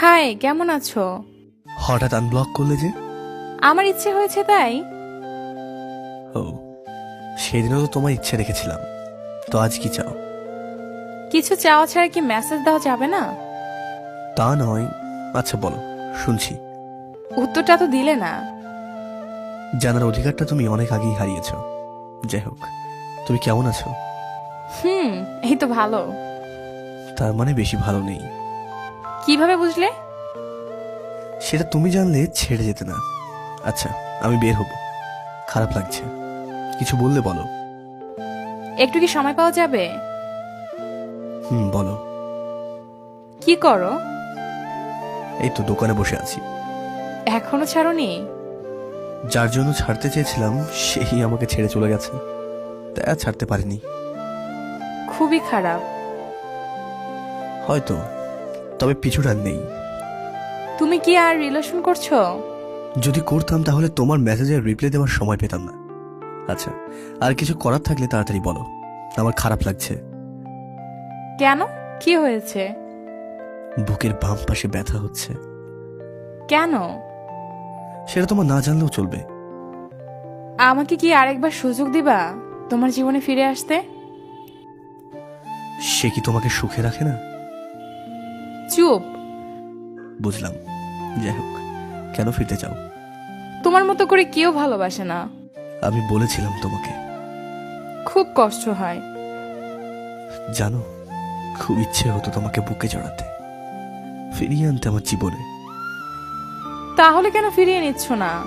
High কেমন আছো? হঠাৎ আনব্লক করলে যে? আমার ইচ্ছে হয়েছে তাই। ও সেদিনও তো তোমার ইচ্ছে রেখেছিলাম। তো আজ কি চাও? কিছু চাওয়া ছাড়া কি মেসেজ দেওয়া যাবে না? তা নয়। আচ্ছা বলো শুনছি। উত্তরটা তো দিলে না। জানার অধিকারটা তুমি অনেক আগেই হারিয়েছ। যাই হোক তুমি কেমন আছো? হুম এই তো ভালো। তার মানে বেশি ভালো নেই। কীভাবে বুঝলে? সেটা তুমি জানলে ছেড়ে যেতে না। আচ্ছা আমি বের হব। খারাপ লাগছে। কিছু বললে বলো। একটু কি সময় পাওয়া যাবে? হুম বলো। কি করো? এই তো দোকানে বসে আছি। এখনও ছাড়োনি? যার জন্য ছাড়তে চেয়েছিলাম সেই আমাকে ছেড়ে চলে গেছে। তাই আর ছাড়তে পারিনি। খুবই খারাপ। হয়তো। তবে পিছুটার নেই। তুমি কি আর রিলেশন করছ? যদি করতাম তাহলে তোমার মেসেজের রিপ্লাই দেওয়ার সময় পেতাম না। আচ্ছা আর কিছু করার থাকলে তাড়াতাড়ি বলো। আমার খারাপ লাগছে। কেন? কি হয়েছে? বুকের বাম পাশে ব্যথা হচ্ছে। কেন? সেটা তোমার না জানলেও চলবে। আমাকে কি আরেকবার সুযোগ দিবা তোমার জীবনে ফিরে আসতে? সে কি তোমাকে সুখে রাখে না? চুপ। বুঝলাম। যাই হোক কেন ফিরতে চাও? তোমার মতো করে কেউ ভালোবাসে না। আমি বলেছিলাম তোমাকে। খুব কষ্ট হয়। জানো খুব ইচ্ছে হতো তোমাকে বুকে জড়াতে ফিরিয়ে আনতে আমার জীবনে। তাহলে কেন ফিরিয়ে নিচ্ছ না?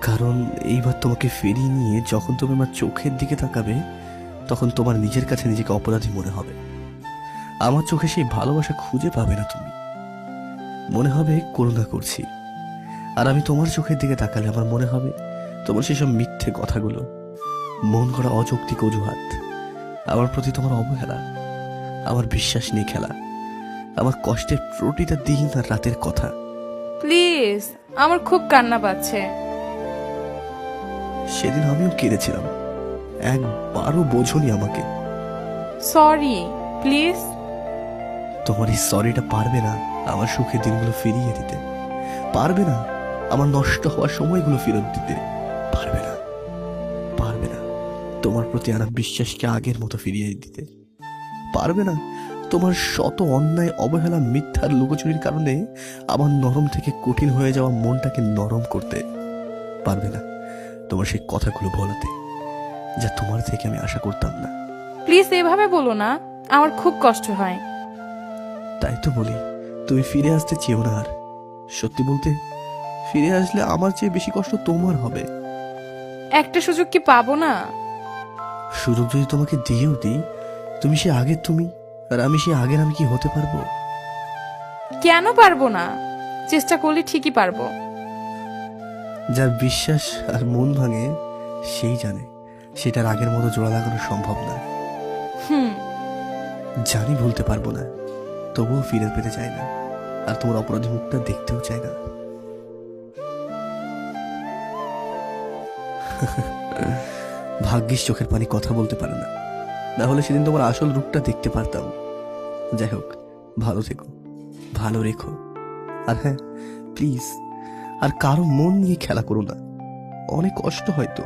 কারণ এইবার তোমাকে ফিরিয়ে নিয়ে যখন তুমি আমার চোখের দিকে তাকাবে তখন তোমার নিজের কাছে নিজেকে অপরাধী মনে হবে। আমার চোখে সেই ভালোবাসা খুঁজে পাবে না তুমি। মনে হবে করুণা করছি। আর আমি তোমার চোখের দিকে তাকালে আমার মনে হবে তোমার সেসব মিথ্যে কথাগুলো। মন করা অযৌক্তিক অজুহাত। আমার প্রতি তোমার অবহেলা। আমার বিশ্বাস নিয়ে খেলা। আমার কষ্টের প্রতিটা দিন আর রাতের কথা। প্লিজ আমার খুব কান্না পাচ্ছে। সেদিন আমিও কেঁদেছিলাম। একবারও বোঝনি আমাকে। Sorry please. তোমার এই সরিটা পারবে না আমার সুখের দিনগুলো ফিরিয়ে দিতে। পারবে না আমার নষ্ট হওয়ার সময়গুলো ফেরত দিতে। পারবে না। পারবে না তোমার প্রতি আনা বিশ্বাসকে আগের মতো ফিরিয়ে দিতে। পারবে না তোমার শত অন্যায়, অবহেলা, মিথ্যার লুকোচুরির কারণে আমার নরম থেকে কঠিন হয়ে যাওয়া মনটাকে নরম করতে। পারবে না তোমার সেই কথাগুলো বলাতে, যা তোমার থেকে আমি আশা করতাম না। প্লিজ এভাবে বলো না, আমার খুব কষ্ট হয়। তাই তো বলি তুমি ফিরে আসতে চেও না আর। সত্যি বলতে ফিরে আসলে আমার চেয়ে বেশি কষ্ট তোমার হবে। একটা সুযোগ কি পাবো না? সুযোগ যদি তোমাকে দিয়েও দিই তুমি সে আগের তুমি আর আমি সে আগের আমি কি হতে পারব? কেন পারব না? চেষ্টা করলে ঠিকই পারব। যার বিশ্বাস আর মন ভাঙে সেই জানে সেটার আগের মতো জোড়া লাগানো সম্ভব না। হুম। জানি ভুলতে পারব না। তবুও ফিরে পেতে চাই না। আর তোমার অপরাধী মুখটা দেখতেও চাই না। ভাগ্যিস চোখের পানি কথা বলতে পারে না। না হলে সেদিন তোমার আসল রূপটা দেখতে পারতাম। যাই হোক ভালো থেকো। ভালো রেখো। আর হ্যাঁ প্লিজ আর কারও মন নিয়ে খেলা করো না। অনেক কষ্ট হয়তো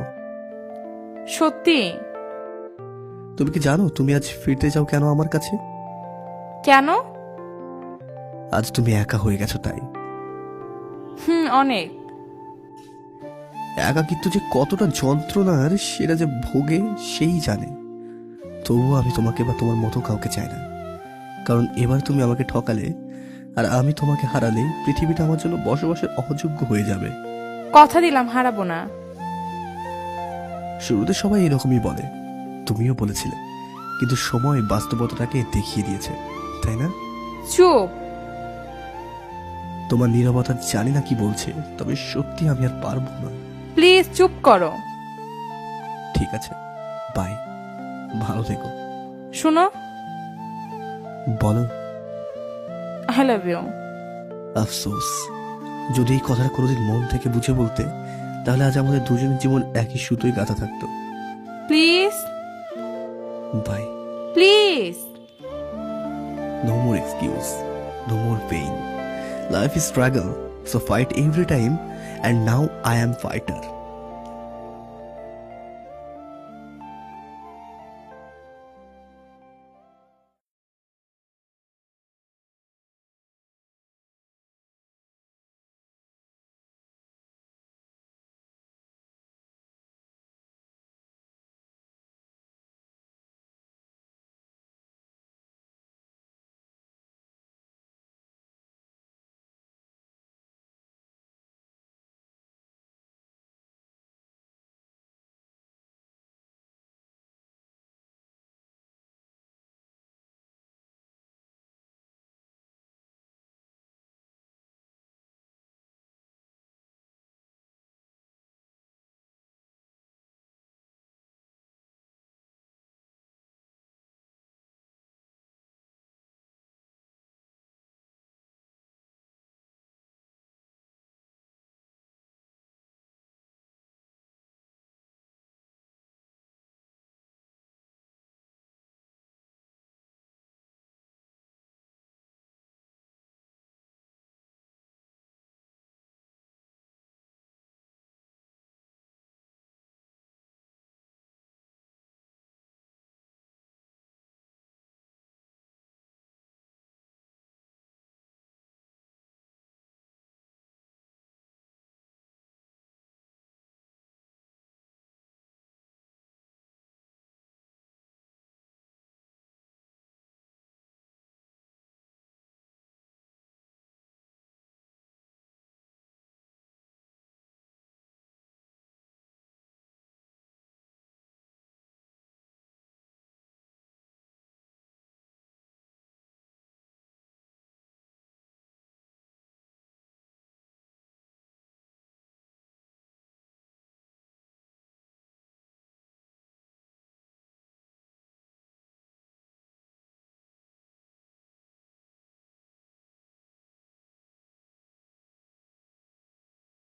সত্যি? তুমি কি জানো তুমি আজ ফিরতে চাও কেন আমার কাছে? কেন? আজ তুমি একা হয়ে গেছো তাই। হুম অনেক। একাকিত্ব যে কতটা যন্ত্রণার সেটা যে ভোগে সেই জানে। তবুও আমি তোমাকে বা তোমার মতো কাউকে চাই না। কারণ এবার তুমি আমাকে ঠকালে আর আমি তোমাকে হারালে পৃথিবীটা আমার জন্য বসবাসের অযোগ্য হয়ে যাবে। কথা দিলাম হারাবো না। শুরুতে সবাই এরকমই বলে তুমিও বলেছিলে কিন্তু সময় বাস্তবতাটাকে দেখিয়ে দিয়েছে। তাই না? চুপ। তোমার নীরবতা জানি না কি বলছে তবে সত্যি আমি আর পারব না। প্লিজ চুপ করো। ঠিক আছে বাই। ভালো থেকো। শুনো। বলো। আই লাভ ইউ আফসোস। যদি এই কথাটা কোনোদিন মন থেকে বুঝে বলতে তাহলে আজ আমাদের দুজনের জীবন একই সুতোই গাঁথা থাকতো। Please. Bye. Please. No more excuse, no more pain. Life is struggle, so fight every time and now I am fighter.